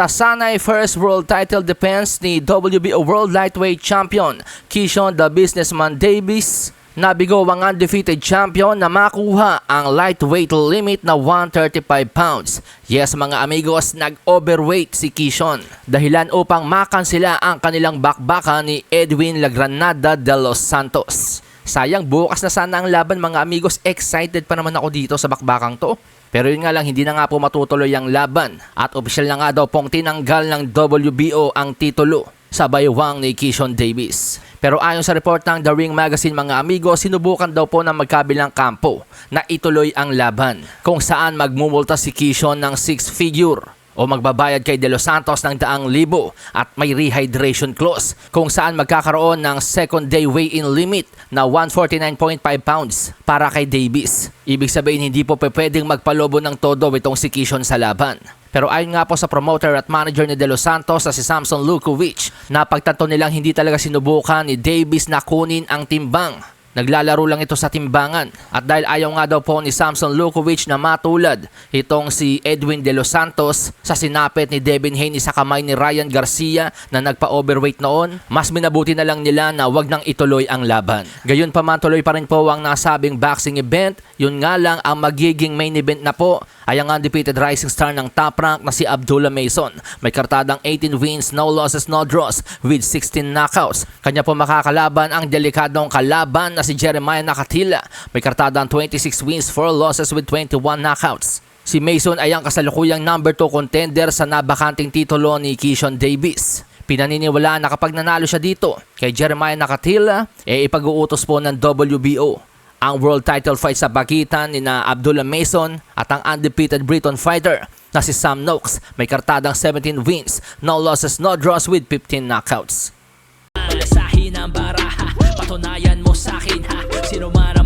Sa sanay first world title defense ni WBO World Lightweight Champion Kishon the Businessman Davis, nabigo ang undefeated champion na makuha ang lightweight limit na 135 pounds. Yes mga amigos, nag-overweight si Kishon. Dahilan upang makansila ang kanilang bakbakan ni Edwin Lagranada de los Santos. Sayang bukas na sana ang laban mga amigos, excited pa naman ako dito sa bakbakang to. Pero yun nga lang, hindi na nga po matutuloy ang laban. At opisyal na nga daw pong tinanggal ng WBO ang titulo sa baywang ni Kishon Davis. Pero ayon sa report ng The Ring Magazine mga amigo, sinubukan daw po ng magkabilang kampo na ituloy ang laban. Kung saan magmumulta si Kishon ng six figure o magbabayad kay De Los Santos ng daang libo at may rehydration clause kung saan magkakaroon ng second day weigh-in limit na 149.5 pounds para kay Davis. Ibig sabihin hindi po pwedeng magpalobo ng todo itong si Kishon sa laban. Pero ayon nga po sa promoter at manager ni De Los Santos na si Samson Lukovic, napagtanto nilang hindi talaga sinubukan ni Davis na kunin ang timbang Naglalaro lang ito sa timbangan at dahil ayaw nga daw po ni Samson Lukovic na matulad itong si Edwin De Los Santos sa sinapit ni Devin Haney sa kamay ni Ryan Garcia na nagpa-overweight noon, mas minabuti na lang nila na wag nang ituloy ang laban. Gayon pa man tuloy pa rin po ang nasabing boxing event, yun nga lang ang magiging main event na po ay ang undefeated rising star ng top rank na si Abdullah Mason. May kartadang 18 wins, no losses, no draws with 16 knockouts. Kanya po makakalaban ang delikadong kalaban na si Jeremiah Nakatila. May kartadang 26 wins, 4 losses with 21 knockouts. Si Mason ay ang kasalukuyang number 2 contender sa nabakanting titulo ni Kishon Davis. Pinaniniwalaan na kapag nanalo siya dito kay Jeremiah Nakatila, e ipag-uutos po ng WBO ang world title fight sa pagitan ni na Abdullah Mason at ang undefeated Briton fighter na si Sam Noakes. May kartadang 17 wins, no losses, no draws with 15 knockouts. Malasahin ang sa akin ha? Sino man